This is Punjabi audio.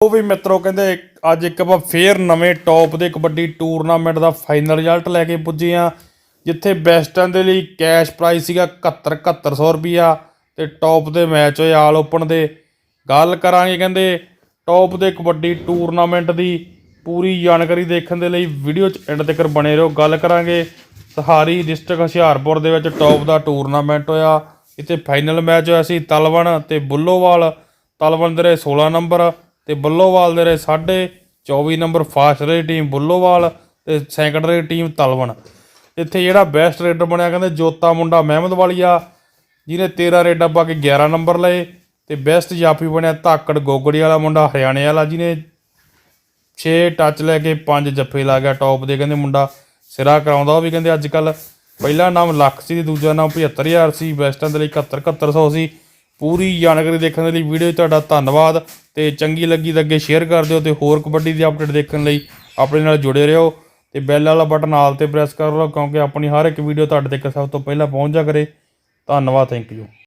ਉਹ ਵੀ ਮਿੱਤਰੋ ਕਹਿੰਦੇ ਅੱਜ ਇੱਕ ਵਾਰ ਫੇਰ ਨਵੇਂ ਟੌਪ ਦੇ ਕਬੱਡੀ ਟੂਰਨਾਮੈਂਟ ਦਾ ਫਾਈਨਲ ਰਿਜ਼ਲਟ ਲੈ ਕੇ ਪੁੱਜੇ ਆ, ਜਿੱਥੇ ਬੈਸਟਾਂ ਦੇ ਲਈ ਕੈਸ਼ ਪ੍ਰਾਈਜ਼ ਸੀਗਾ 71 7100 ਰੁਪਿਆ ਤੇ ਟੌਪ ਦੇ ਮੈਚ ਹੋਏ ਆਲ ਓਪਨ ਦੇ। ਗੱਲ ਕਰਾਂਗੇ ਕਹਿੰਦੇ ਟੌਪ ਦੇ ਕਬੱਡੀ ਟੂਰਨਾਮੈਂਟ ਦੀ ਪੂਰੀ ਜਾਣਕਾਰੀ ਦੇਖਣ ਦੇ ਲਈ ਵੀਡੀਓ 'ਚ ਐਂਡ ਤੱਕ ਬਣੇ ਰਹੋ। ਗੱਲ ਕਰਾਂਗੇ ਸਹਾਰੀ ਡਿਸਟ੍ਰਿਕਟ ਹੁਸ਼ਿਆਰਪੁਰ ਦੇ ਵਿੱਚ ਟੌਪ ਦਾ ਟੂਰਨਾਮੈਂਟ ਹੋਇਆ। ਇੱਥੇ ਫਾਈਨਲ ਮੈਚ ਹੋਇਆ ਸੀ ਤਲਵਣ ਤੇ ਬੁੱਲੋਵਾਲ। ਤਲਵਣ ਦੇ ਰਹੇ 16 ਨੰਬਰ। ਤੇ ਬੱਲੋਵਾਲ ਦੇ ਰਹੇ 24 number first rate team Bullowal ਤੇ ਸੈਕੰਡ ਰੇਟ ਟੀਮ ਤਲਵਣ। ਇੱਥੇ ਜਿਹੜਾ ਬੈਸਟ ਰੇਡਰ ਬਣਿਆ ਕਹਿੰਦੇ ਜੋਤਾ ਮੁੰਡਾ ਮਹਿਮਦ ਵਾਲੀਆ, ਜਿਹਨੇ 13 ਰੇਡਾਂ ਪਾ ਕੇ 11 ਨੰਬਰ ਲਏ ਤੇ ਬੈਸਟ ਜਾਫੀ ਬਣਿਆ ਧਾਕੜ ਗੋਗੜੀ ਵਾਲਾ ਮੁੰਡਾ, ਹਰਿਆਣੇ ਵਾਲਾ ਜਿਹਨੇ 6 ਟੱਚ ਲੈ ਕੇ 5 ਜੱਫੇ ਲਾ ਗਿਆ ਟੌਪ ਦੇ ਕਹਿੰਦੇ ਮੁੰਡਾ। ਸਿਰਾ ਕਰਾਉਂਦਾ ਉਹ ਵੀ ਕਹਿੰਦੇ ਅੱਜ ਕੱਲ ਪਹਿਲਾ ਨਾਮ ਲੱਖ ਸੀ ਤੇ ਦੂਜਾ ਨਾਮ 75000 ਸੀ ਬੈਸਟਾਂ ਦੇ ਲਈ 71 7100 ਸੀ। ਪੂਰੀ ਜਾਣਕਾਰੀ ਦੇਖਣ ਦੇ ਲਈ ਵੀਡੀਓ ਤੁਹਾਡਾ ਧੰਨਵਾਦ ਤੇ ਚੰਗੀ ਲੱਗੀ ਤਾਂ ਅੱਗੇ ਸ਼ੇਅਰ ਕਰ ਦਿਓ ਤੇ ਹੋਰ ਕਬੱਡੀ ਦੀ ਅਪਡੇਟ ਦੇਖਣ ਲਈ ਆਪਣੇ ਨਾਲ ਜੁੜੇ ਰਹੋ ਤੇ ਬੈਲ ਵਾਲਾ ਬਟਨ ਆਲ ਤੇ ਪ੍ਰੈਸ ਕਰ ਲਓ ਕਿਉਂਕਿ ਆਪਣੀ ਹਰ ਇੱਕ ਵੀਡੀਓ ਤੁਹਾਡੇ ਤੱਕ ਸਭ ਤੋਂ ਪਹਿਲਾਂ ਪਹੁੰਚ ਜਾ ਕਰੇ। ਧੰਨਵਾਦ ਥੈਂਕ ਯੂ